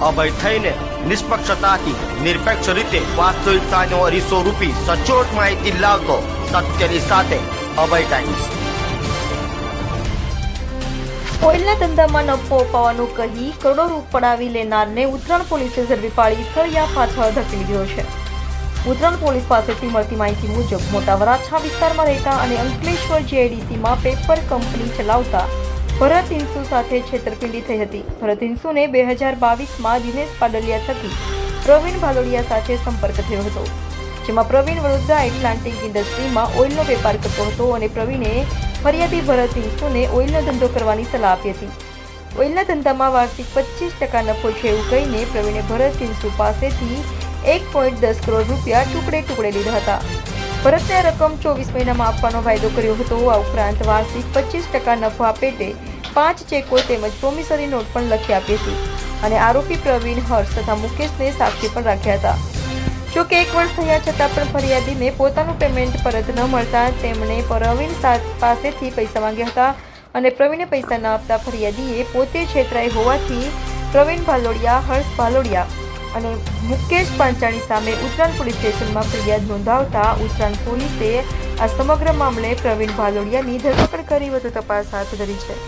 અભય થઈને નિષ્પક્ષતાથી નિરપેક્ષ રીતે વાસ્તવિકતાનો અરીસો રૂપી સચોટ માહિતી લાવતો સત્યની સાથે અભય ટાઈમ્સ. ઓઇલના ધંધામાં નફો અપાવવાનું કહી કરોડો રૂપ પડાવી લેનારને ઉત્તરાયણ પોલીસે ઝડપી પાડી સ્થળિયા પાછળ ધકેલી દીધો છે. ઉત્તરાયણ પોલીસ પાસેથી મળતી માહિતી મુજબ મોટા વરાછા વિસ્તારમાં રહેતા અને અંકલેશ્વર જેઆઈડીસીમાં પેપર કંપની ચલાવતા ભરત ઇન્સુ સાથે છેતરપિંડી થઈ હતી. ભરત ઇન્સુને બે હજાર બાવીસમાં દિનેશ પાડલિયા થકી પ્રવીણ ભાલોડિયા સાથે સંપર્ક થયો હતો, જેમાં પ્રવીણ વડોદરા એટલાન્ટિક ઇન્ડસ્ટ્રીમાં ઓઇલનો વેપાર કરતો હતો અને પ્રવીણે ફરિયાદી ભરત ઇન્સુને ઓઇલનો ધંધો કરવાની સલાહ આપી હતી. ઓઇલના ધંધામાં વાર્ષિક પચીસ ટકા નફો છે એવું કહીને પ્રવીણે ભરત ઇન્સુ પાસેથી એક પોઈન્ટ દસ કરોડ રૂપિયા ટુકડે ટુકડે લીધા હતા. ભરતને રકમ ચોવીસ મહિનામાં આપવાનો વાયદો કર્યો હતો. આ ઉપરાંત વાર્ષિક પચીસ ટકા નફા પેટે પાંચ ચેકો તેમજ પ્રોમિસરી નોટ પણ લખી આપી હતી અને આરોપી પ્રવીણ હર્ષ તથા મુકેશને સાક્ષી પણ રાખ્યા હતા. જો કે એક વર્ષ થયા છતાં પણ ફરિયાદીને પોતાનું પેમેન્ટ પરત ન મળતા તેમણે પ્રવીણ પાસેથી પૈસા માંગ્યા હતા અને પ્રવીણે પૈસા ન આપતા ફરિયાદીએ પોતે છેતરાઈ હોવાથી પ્રવીણ ભાલોડિયા, હર્ષ ભાલોડિયા અને મુકેશ પાંચાણી સામે ઉત્તરાયણ પોલીસ સ્ટેશનમાં ફરિયાદ નોંધાવતા ઉત્તરાયણ પોલીસે આ સમગ્ર મામલે પ્રવીણ ભાલોડિયાની ધરપકડ કરી વધુ તપાસ હાથ ધરી છે.